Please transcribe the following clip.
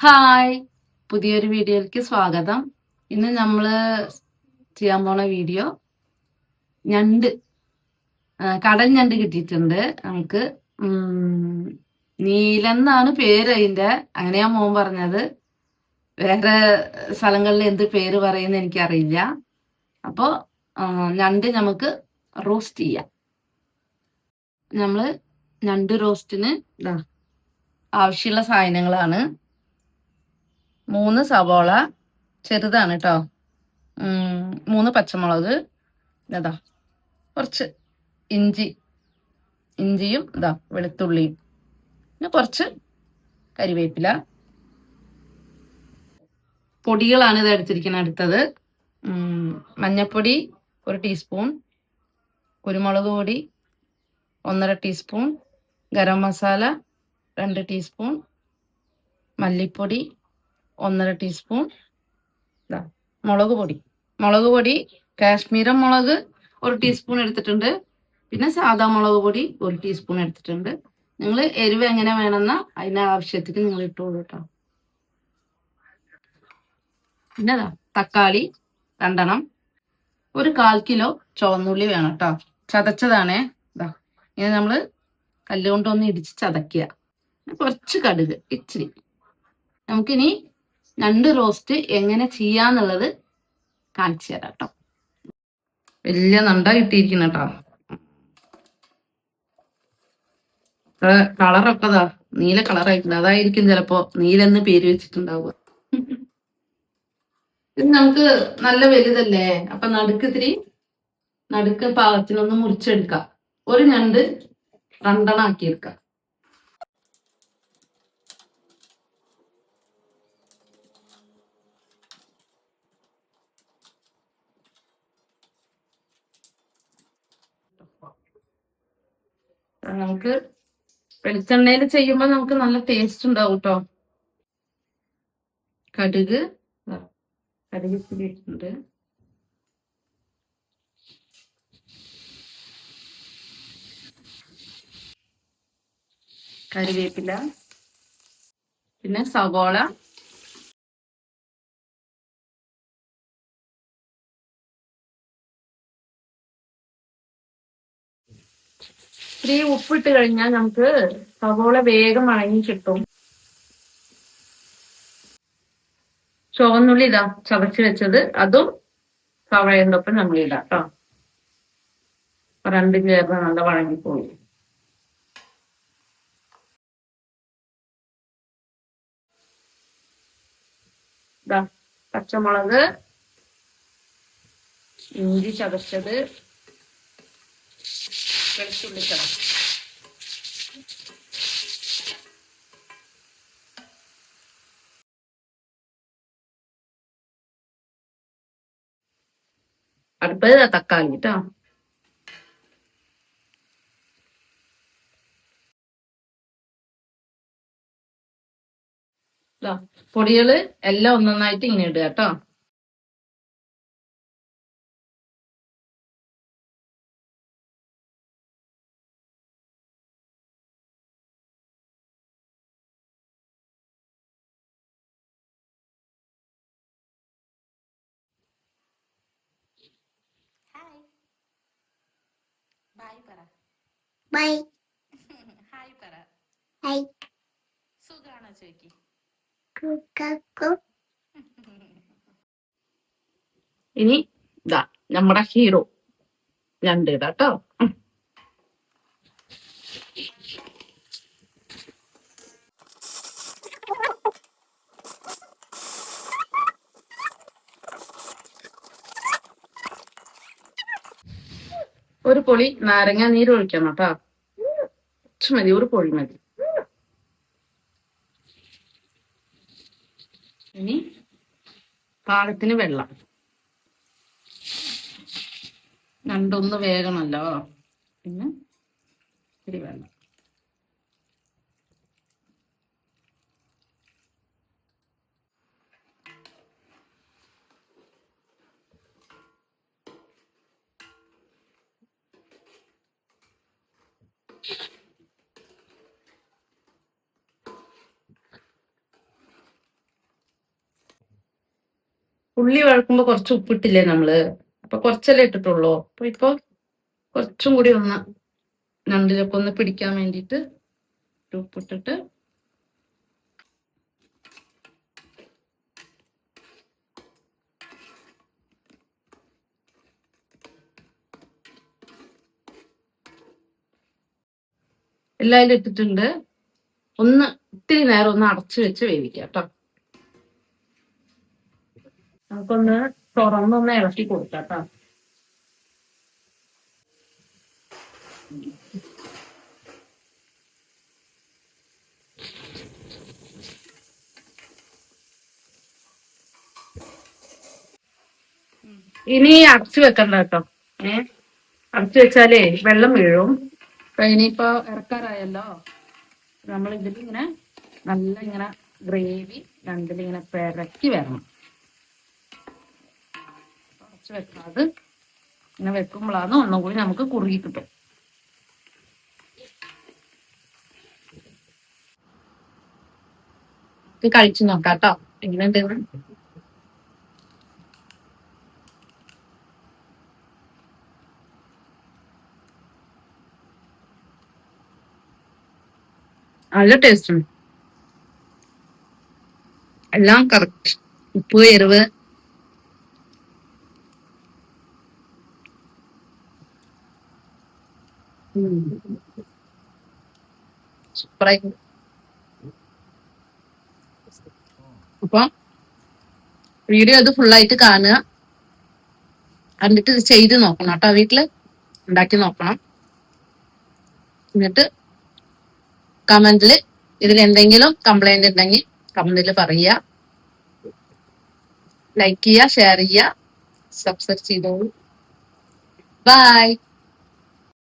Hi. പുതിയൊരു വീഡിയോയിലേക്ക് സ്വാഗതം. ഇന്ന് നമ്മൾ ചെയ്യാൻ പോണ വീഡിയോ ഞണ്ട്. കടൽ ഞണ്ട് കിട്ടിയിട്ടുണ്ട്. നമുക്ക് നീല എന്നാണ് പേര് അതിന്റെ. അങ്ങനെയാ മോൻ പറഞ്ഞത്. വേറെ സ്ഥലങ്ങളിൽ എന്ത് പേര് പറയുന്ന എനിക്കറിയില്ല. അപ്പോ ആ, ഞണ്ട് നമുക്ക് റോസ്റ്റ് ചെയ്യാം. നമ്മൾ ഞണ്ട് റോസ്റ്റിന് ആവശ്യമുള്ള സാധനങ്ങളാണ്. മൂന്ന് സവോള ചെറുതാണ് കേട്ടോ മൂന്ന് പച്ചമുളക്. ഇതാ. കുറച്ച് ഇഞ്ചി ഇഞ്ചിയും ഇതാ വെളുത്തുള്ളിയും. പിന്നെ കുറച്ച് കരിവേപ്പില. പൊടികളാണ് ഇത് എടുത്തിരിക്കുന്നത് അടുത്തത്. മഞ്ഞപ്പൊടി ഒരു ടീസ്പൂൺ കുരുമുളക് പൊടി ഒന്നര ടീസ്പൂൺ ഗരം മസാല രണ്ട് ടീസ്പൂൺ മല്ലിപ്പൊടി ഒന്നര ടീസ്പൂൺ. മുളക് പൊടി. മുളക് പൊടി കാശ്മീരം മുളക് ഒരു ടീസ്പൂൺ എടുത്തിട്ടുണ്ട്. പിന്നെ സാധാ മുളക് പൊടി ഒരു ടീസ്പൂൺ എടുത്തിട്ടുണ്ട്. നിങ്ങൾ എരിവ് എങ്ങനെ വേണമെന്ന അതിന്റെ ആവശ്യത്തിന് നിങ്ങൾ ഇട്ടോളൂ കേട്ടോ പിന്നെ തക്കാളി രണ്ടെണ്ണം. ഒരു കാൽ കിലോ ചുവന്നുള്ളി വേണം കേട്ടോ ചതച്ചതാണേ. ഇതാ ഇങ്ങനെ നമ്മൾ കല്ലുകൊണ്ടൊന്ന് ഇടിച്ച് ചതക്കുക കുറച്ച് കടുക് ഇച്ചിരി. നമുക്കിനി ഞണ്ട് റോസ്റ്റ് എങ്ങനെ ചെയ്യാന്നുള്ളത് കാണിച്ചു തരാം കേട്ടോ വലിയ നണ്ട കിട്ടിയിരിക്കുന്ന കേട്ടോ കളറൊക്കെ ദാ നീല കളറായിട്ടുണ്ട് അതായിരിക്കും ചിലപ്പോ നീലെന്ന് പേര് വെച്ചിട്ടുണ്ടാവുക. ഇത് നമുക്ക് നല്ല വലുതല്ലേ? അപ്പൊ നടുക്ക് ഇത്തിരി നടുക്ക് പാകത്തിനൊന്ന് മുറിച്ചെടുക്കാം. ഒരു ഞണ്ട് രണ്ടെണ്ണം ആക്കിയെടുക്കാം. നമുക്ക് വെളിച്ചെണ്ണയിൽ ചെയ്യുമ്പോൾ നമുക്ക് നല്ല ടേസ്റ്റ് ഉണ്ടാവും കേട്ടോ കടുക് കടുക് ഇത്തിരി ഇട്ടിട്ടുണ്ട്. കറിവേപ്പില പിന്നെ സവോള. ഇത്തിരി ഉപ്പിട്ട് കഴിഞ്ഞാൽ നമുക്ക് സവോള വേഗം അണങ്ങി കിട്ടും. ചുവന്നുള്ളി ഇതാ ചതച്ച് വെച്ചത്. അതും സവളയുടെ ഒപ്പം നമ്മൾ ഇടാം കേട്ടോ രണ്ടും ചേർന്ന് നല്ല വഴങ്ങിപ്പോയി. പച്ചമുളക് ഇഞ്ചി ചതച്ചത്. വെളുത്തുള്ളി അടുപ്പത് തക്കാളി കേട്ടോ പൊടികൾ എല്ലാം ഒന്നൊന്നായിട്ട് ഇങ്ങനെ ഇടുക കേട്ടോ ബായ് പറ. ബൈ. ഹായ് പറ. ഹൈ സുഖാണോ ചോയ്ക്ക്? കുക്കു ഇനി ഇതാ നമ്മുടെ ഹീറോ രണ്ട് ഇടാ ഒരു പൊളി നാരങ്ങ നീര് ഒഴിക്കണം കേട്ടോ. കുറച്ച് മതി ഒരു പൊളി മതി. ഇനി പാകത്തിന് വെള്ളം. രണ്ടൊന്ന് വേഗണല്ലോ പിന്നെ ഇത്തിരി വെള്ളം. ഉള്ളി വഴക്കുമ്പോ കുറച്ച് ഉപ്പിട്ടില്ലേ നമ്മൾ? അപ്പൊ കുറച്ചല്ലേ ഇട്ടിട്ടുള്ളൂ. അപ്പൊ ഇപ്പൊ കുറച്ചും കൂടി ഒന്ന് നണ്ടിലൊക്കെ ഒന്ന് പിടിക്കാൻ വേണ്ടിയിട്ട് ഉപ്പിട്ടിട്ട് എല്ലാവരും ഇട്ടിട്ടുണ്ട്. ഒന്ന് ഇത്തിരി നേരം ഒന്ന് അടച്ചു വെച്ച് വേവിക്കാം കേട്ടോ. നമുക്കൊന്ന് തുറന്നൊന്ന് ഇളക്കി കൊടുക്കാം കേട്ടോ. ഇനി അടച്ചു വെക്കണ്ട കേട്ടോ. ഏ? അടച്ചു വെച്ചാലേ വെള്ളം വീഴും. ഇനിയിപ്പോ ഇറക്കാറായല്ലോ. നമ്മൾ ഇതിലിങ്ങനെ നല്ല ഇങ്ങനെ ഗ്രേവി രണ്ടിലിങ്ങനെ പെരക്കി വരണം. കുറച്ച് വെക്കാതെ ഇങ്ങനെ വെക്കുമ്പോഴാണ് ഒന്നും കൂടി നമുക്ക് കുറുകി കിട്ടും. കഴിച്ചു നോക്കാം കേട്ടോ എങ്ങനെയുണ്ടെന്ന് നല്ല ടേസ്റ്റ് ഉണ്ട് എല്ലാം കറക്റ്റ് ഉപ്പ് എരിവ്. അപ്പൊ വീഡിയോ അത് ഫുള്ളായിട്ട് കാണുക. കണ്ടിട്ട് ഇത് ചെയ്ത് നോക്കണം കേട്ടോ വീട്ടിൽ. ഉണ്ടാക്കി നോക്കണം. എന്നിട്ട് കമന്റിൽ ഇതിൽ എന്തെങ്കിലും കംപ്ലൈന്റ് ഉണ്ടെങ്കിൽ കമന്റിൽ പറയുക ലൈക്ക് ചെയ്യുക ഷെയർ ചെയ്യുക സബ്സ്ക്രൈബ് ചെയ്തോളൂ. ബൈ